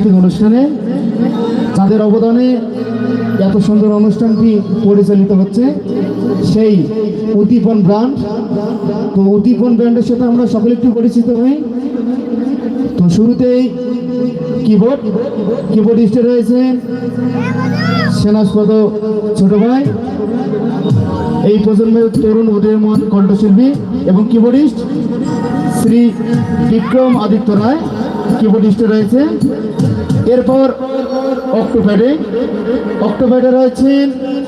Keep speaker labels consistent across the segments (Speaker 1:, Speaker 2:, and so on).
Speaker 1: সাংস্কৃতিক অনুষ্ঠানে যাদের অবদানে এত সুন্দর অনুষ্ঠানটি পরিচালিত হচ্ছে, সেই উদ্দীপন ব্র্যান্ড। তো উদ্দীপন ব্র্যান্ডের সাথে আমরা সকলে একটু পরিচিত হই। তো শুরুতেই কিবোর্ড কিবোর্ডিস্টে রয়েছেন সেনাস্পদ ছোট ভাই। এই প্রজন্মের তরুণ উদীয়মান কণ্ঠশিল্পী এবং কিবোর্ডিস্ট শ্রী বিক্রম আদিত্য রায়। কিবোর্ডিস্টে রয়েছে। এরপর অক্টোপ্যাডে অক্টোপ্যাডে রয়েছেন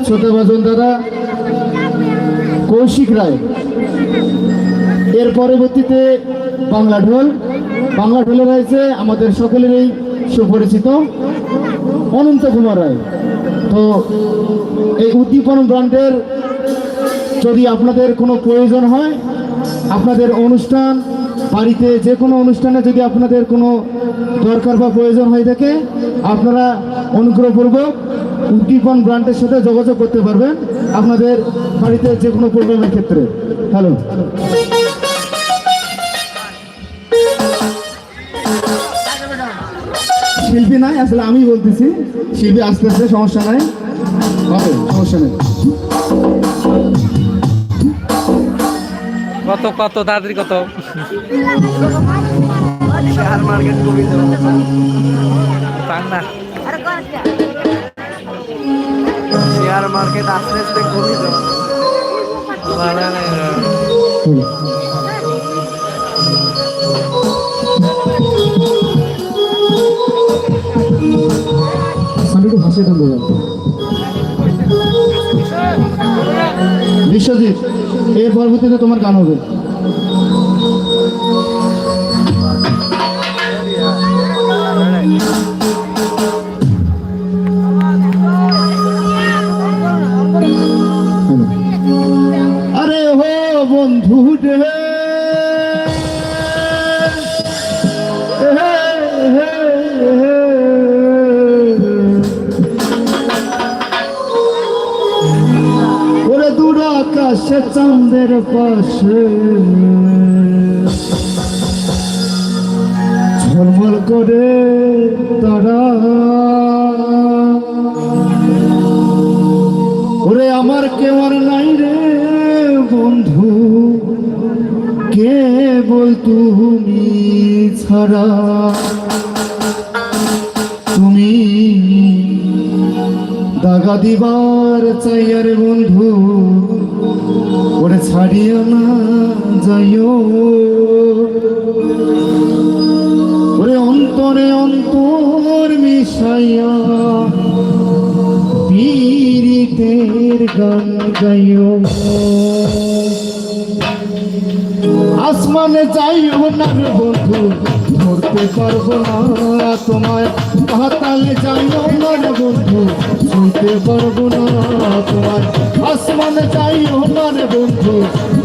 Speaker 1: ছোট বাজন দাদা কৌশিক রায়। এর পরবর্তীতে বাংলা ঢোল। বাংলা ঢোলে রয়েছে আমাদের সকলেরই সুপরিচিত অনন্ত কুমার রায়। তো এই উদ্দীপন ব্র্যান্ডের যদি আপনাদের কোনো প্রয়োজন হয়, আপনাদের অনুষ্ঠান, বাড়িতে যে কোনো অনুষ্ঠানে যদি আপনাদের কোনো দরকার বা প্রয়োজন হয়ে থাকে আপনারা অনুগ্রহপূর্বক উদ্দীপন ব্র্যান্ডের সাথে যোগাযোগ করতে পারবেন আপনাদের বাড়িতে যে কোনো প্রোগ্রামের ক্ষেত্রে। হ্যালো শিল্পী নাই, আসলে আমি বলতেছি, শিল্পী আস্তে আস্তে সমস্যা নাই। হবে, সমস্যা নেই।
Speaker 2: কত কত, তাড়াতাড়ি কত? পান না
Speaker 3: শেয়ার? মার্কেট আস্তে আস্তে কমে যাবে
Speaker 2: ভালো লাগে।
Speaker 1: হুম। আমি একটু ভাষায় দেন বললাম বিশ্বজিৎ এর পরবর্তীতে তোমার গান হবে। চাঁদের পাশে। ঝলমল করে তারা। ওরে আমার কেউ নাই রে বন্ধু কে বল তুমি ছাড়া। দাগা দিবার চাইয়ার বন্ধু, ওরে ছাড়িও না যাইও। ওরে অন্তরে অন্তর মিশাইয়া পীড়িতের গান গাইও। আসমানে যাইও না বন্ধু ধরতে পারব না তোমায়। পাতালে যাইও না রে বন্ধু, ছুঁতে পারব না তোমায়। আসমানে যাইও না রে বন্ধু,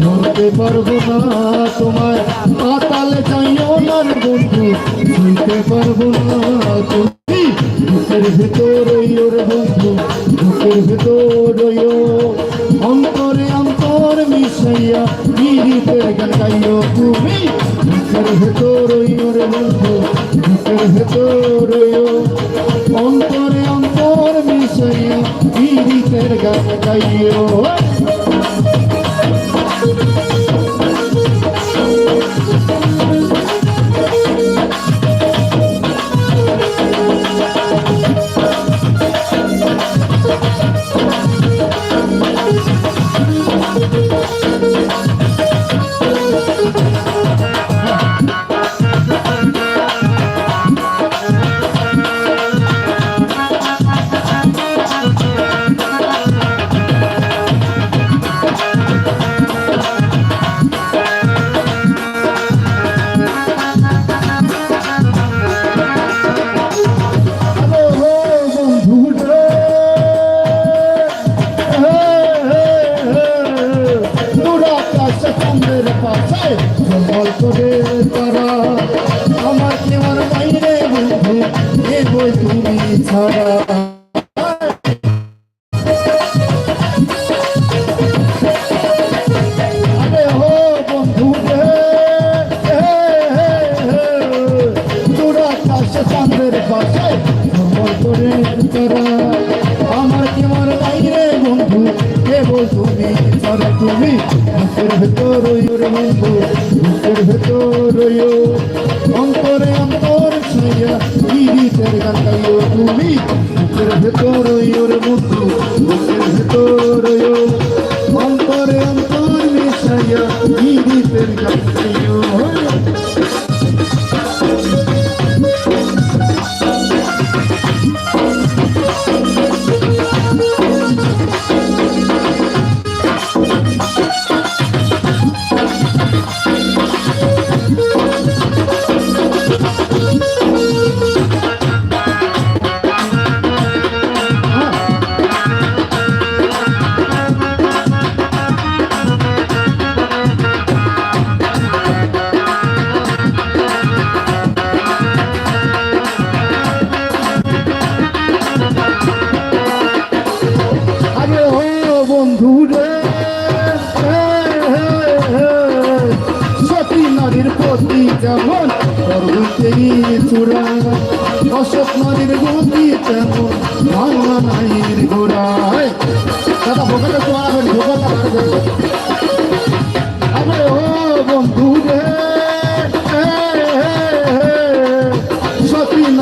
Speaker 1: ধরতে পারব না তোমায়। পাতালে যাইও না রে বন্ধু, ছুঁতে পারব না তুমি। বুকের ভেতর ওর বন্ধু, বুকের ভেতর অন্তরে অন্তর মিশাইয়া গিরিতের গান গাইও তুমি। বুকের ভেতর ওর বন্ধু বুকের ভেতর অন্তরে অন্তর মিশাইয়া গিরিতের গান গাইও। আরে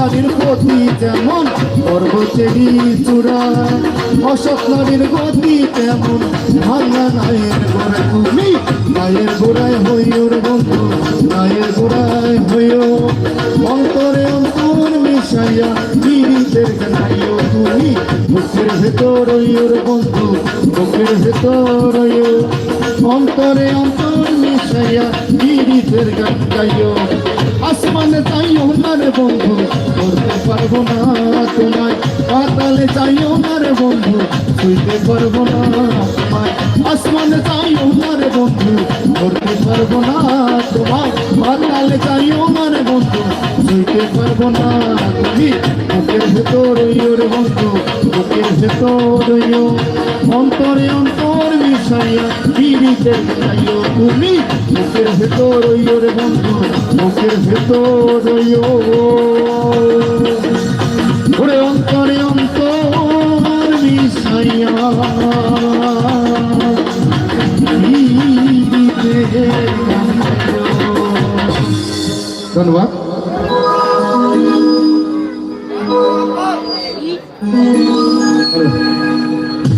Speaker 1: নারীর প্রতি যেমন পর্বতেরই চূড়া। অশোক নারীর গতি তেমন, ভাঙা নায়ের গোড়ায় তুমি নায়ের গোড়ায় হইওর বন্ধু নায়ের গোড়ায় হইও। অন্তরে অন্তর মিশাইয়া পীড়িতের গাইও তুমি, বুকের ভেতর ওর বন্ধু, বুকের ভেতর অন্তরে অন্তর মিশাইয়া পীড়িতের গান গাইও। আসমানে চাইও না রে বন্ধু, করতে পারব না তোমায়। পাতালে চাইও না রে বন্ধু, ছুঁইতে পারব না তোমায়। আসমানে চাইও না রে বন্ধু, করতে পারব না তোমায়। পাতালে চাইও না রে বন্ধু, ছুঁইতে পারব না তুমি। বুকের ভেতর ওর বন্ধু, বুকের ভেতর অন্তরে অন্তর মিশাইয়া পীড়িতে গাইও তুমি বুকের ভেতর ওর বন্ধু বুকের ভেতর ওইও ওরে অন্তরে অন্তর মিশাইয়া। ধন্যবাদ।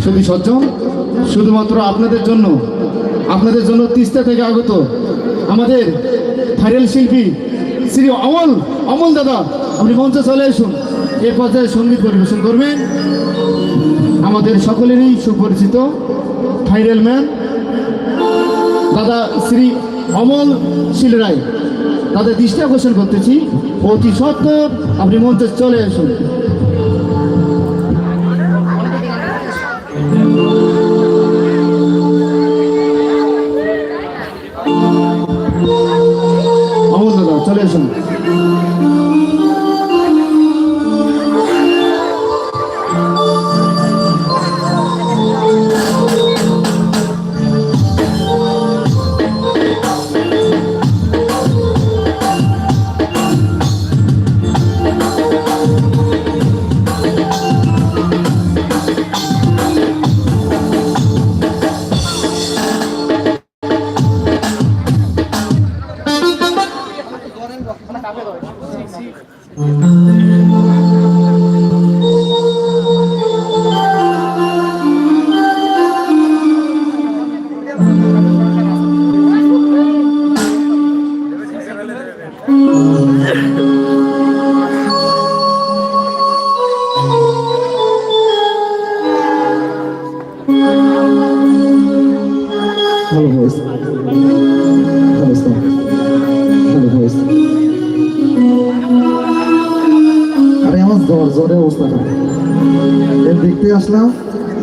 Speaker 1: শুধু সজ্জন। শুধুমাত্র আপনাদের জন্য আপনাদের জন্য তিস্তা থেকে আগত আমাদের ভাইরাল শিল্পী শ্রী অমল অমল দাদা, আপনি মঞ্চে চলে আসুন। এ পর্যায়ে সংগীত পরিবেশন করবেন আমাদের সকলেরই সুপরিচিত ভাইরাল ম্যান, দাদা শ্রী অমল শীল রায় তাদের দৃষ্টি আকর্ষণ করতেছি। অতি সত্তর আপনি মঞ্চে চলে আসুন।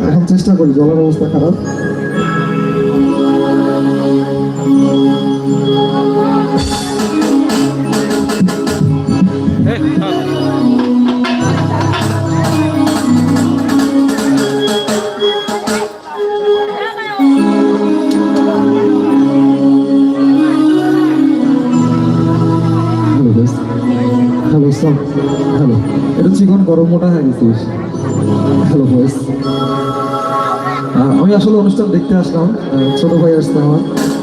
Speaker 4: এখন চেষ্টা করি জ্বরের অবস্থা খারাপ। হ্যালো সব হ্যালো এটা চিকন গরম মোটা হয়ে গেছিস হ্যালো ভয়েস আমি আসলে অনুষ্ঠান দেখতে আসলাম ছোট ভাই আসতে আমার।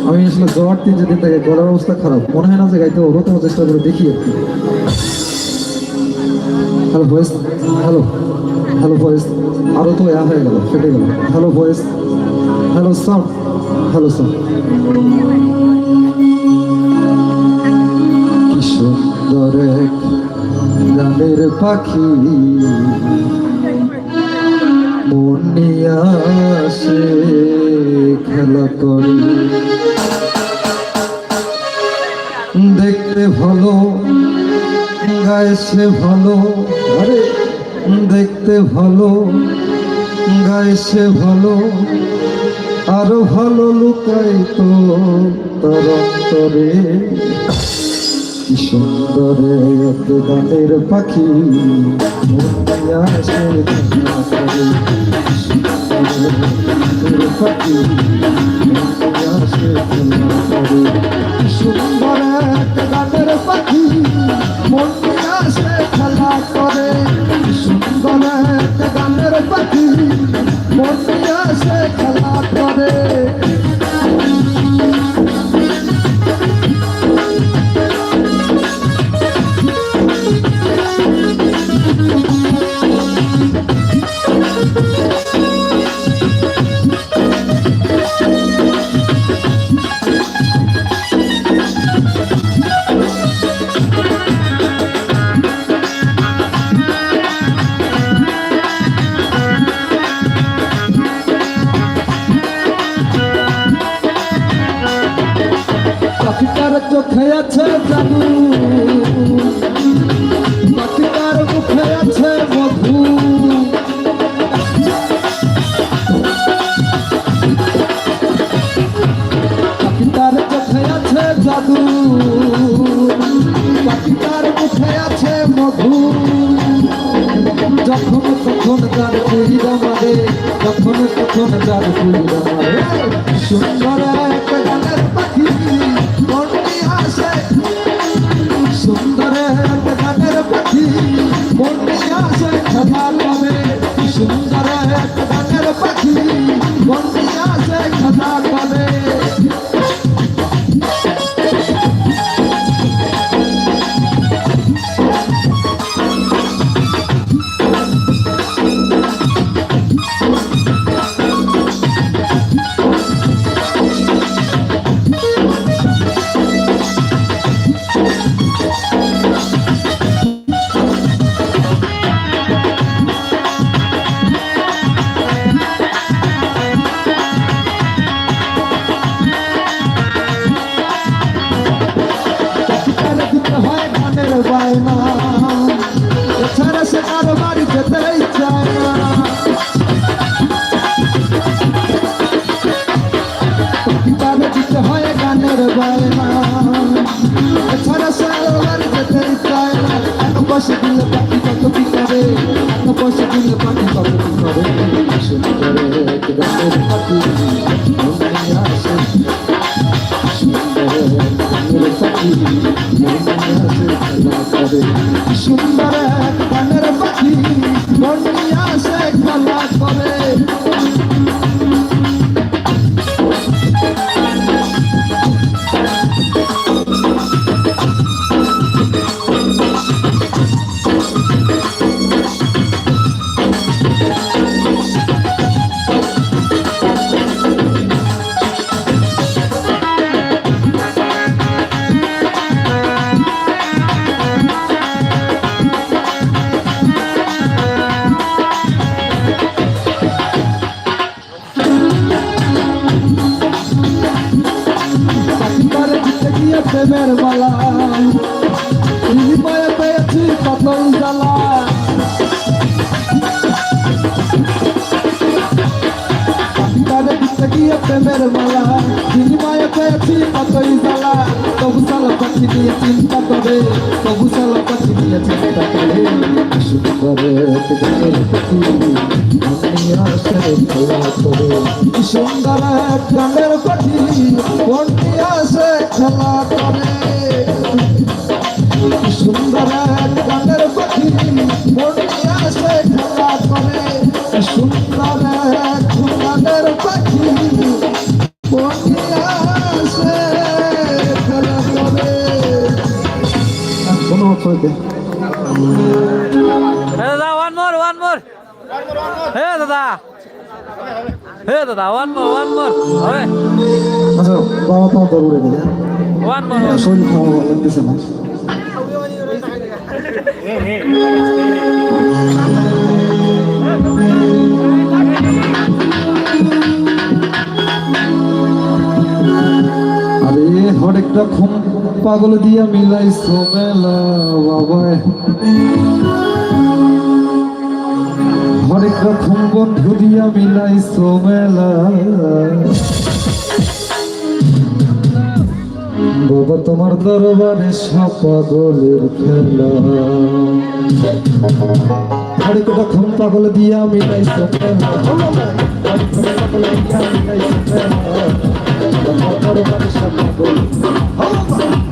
Speaker 4: আমি আসলে জ্বর তিন চার দিন থেকে গলার অবস্থা খারাপ। মনে হয় না যে গাইতে পারব তোমার চেষ্টা করে দেখি একটু। Hello voice hello hello voice আরও তো এ হয়ে গেল, ফেটে গেল। Hello voice hello sound hello sound সুন্দর এক পাখি। মন আসে খেলা করে। দেখতে ভালো গাইছে ভালো। দেখতে ভালো গাইছে ভালো। আরও ভালো লুকাই তো তার অন্তরে। কি সুন্দর এক গানের পাখি? পাখি? পাখিটার চোখে আছে জাদু। পাখিটার মুখে আছে মধু। চোখে আছে জাদু। মুখে আছে মধু। যখন তখন কুড়িরা মারে, যখন তখন কুড়িরা মারে। সুন্দর পয়সা দিলে প্রেমের মালা হৃদয়ে পেয়েছি কত জ্বালা পাখিটার দিতে গিয়ে প্রেমের মালা হৃদয়ে পেয়েছি কতই জ্বালা তবু সালা পাখি দিয়ে চিন্তা করে তবু সালা পাখি দিয়ে চিন্তা করে সুন্দর এক গানের পাখি মনে আসে খেলা দাদা ওয়ান মোর
Speaker 2: ওয়ান মোর হে দাদা। হে দাদা ওয়ান মোর ওয়ান মোর হবে।
Speaker 4: আচ্ছা বাবা তোমার দৌড়ে দিলে আরে হরেক রকম পাগল দিয়া মিলাইছো মেলা বাবা হরেক রকম বন্ধু দিয়া মিলাইছো মেলা। বাবা তোমার দরবারে সপাগলের পাগলের খেলা। হরেক খুন পাগল দিয়া তোমার দরবারে সব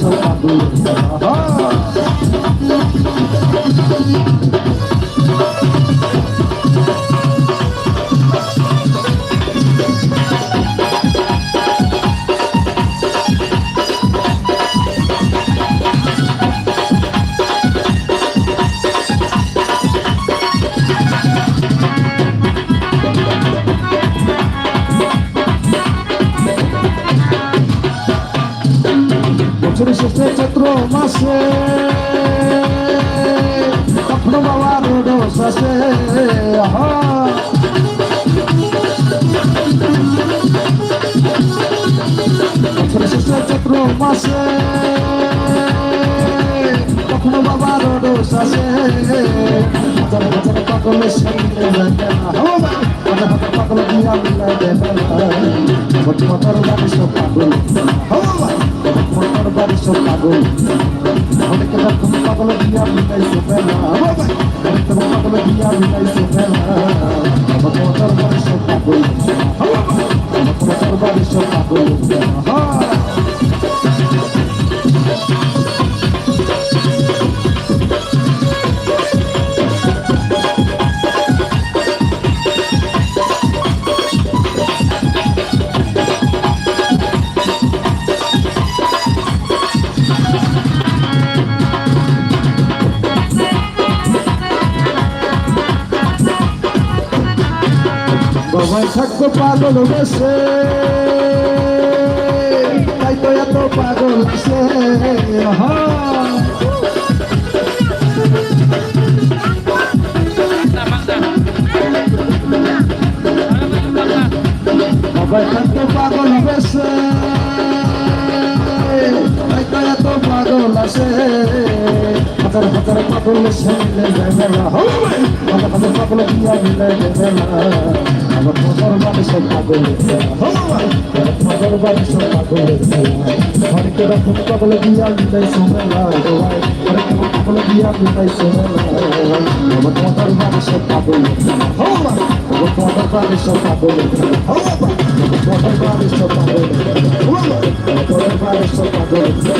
Speaker 4: সব শেষে চৈত্র মাসে কখনো বাবা রোড শাসে হাজার হাজার পাগলের সামনে লাগে না হাজার হাজার পাগল মিলাই দেবে না তোমার বাড়ি সব পাগল তোমার বাড়ি সব পাগল অনেক রকম পাগল দিয়া মিলাইছো মেলা অনেক রকম পাগল দিয়া মিলাইছো মেলা আমার তোমার বাড়ি সব পাগল তোমার বাড়ি সব পাগল বাবাই থাকতো পাগল বেশে তাই তো এত পাগল সে বাবাই থাকতো পাগল বেশে তো এত পাগল আসে হাজার হাজার পাগল সামনে যায় মেলা হাজার হাজার পাগল দিয়া মিলে মেলা আমার তোমার বাড়ি সব পাগল বাড়ি সব পাগল হরেক রকম পাগল দিয়া মিলাই হরেক রকম পাগল দিয়া মিলাই আমার সব পাগল আমার বাড়ি সব পাগল বাড়ি সব পাগল বাড়ি সব পাগল বাড়ি সব পাগল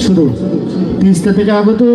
Speaker 1: শুধু তিস্তা থেকে আগত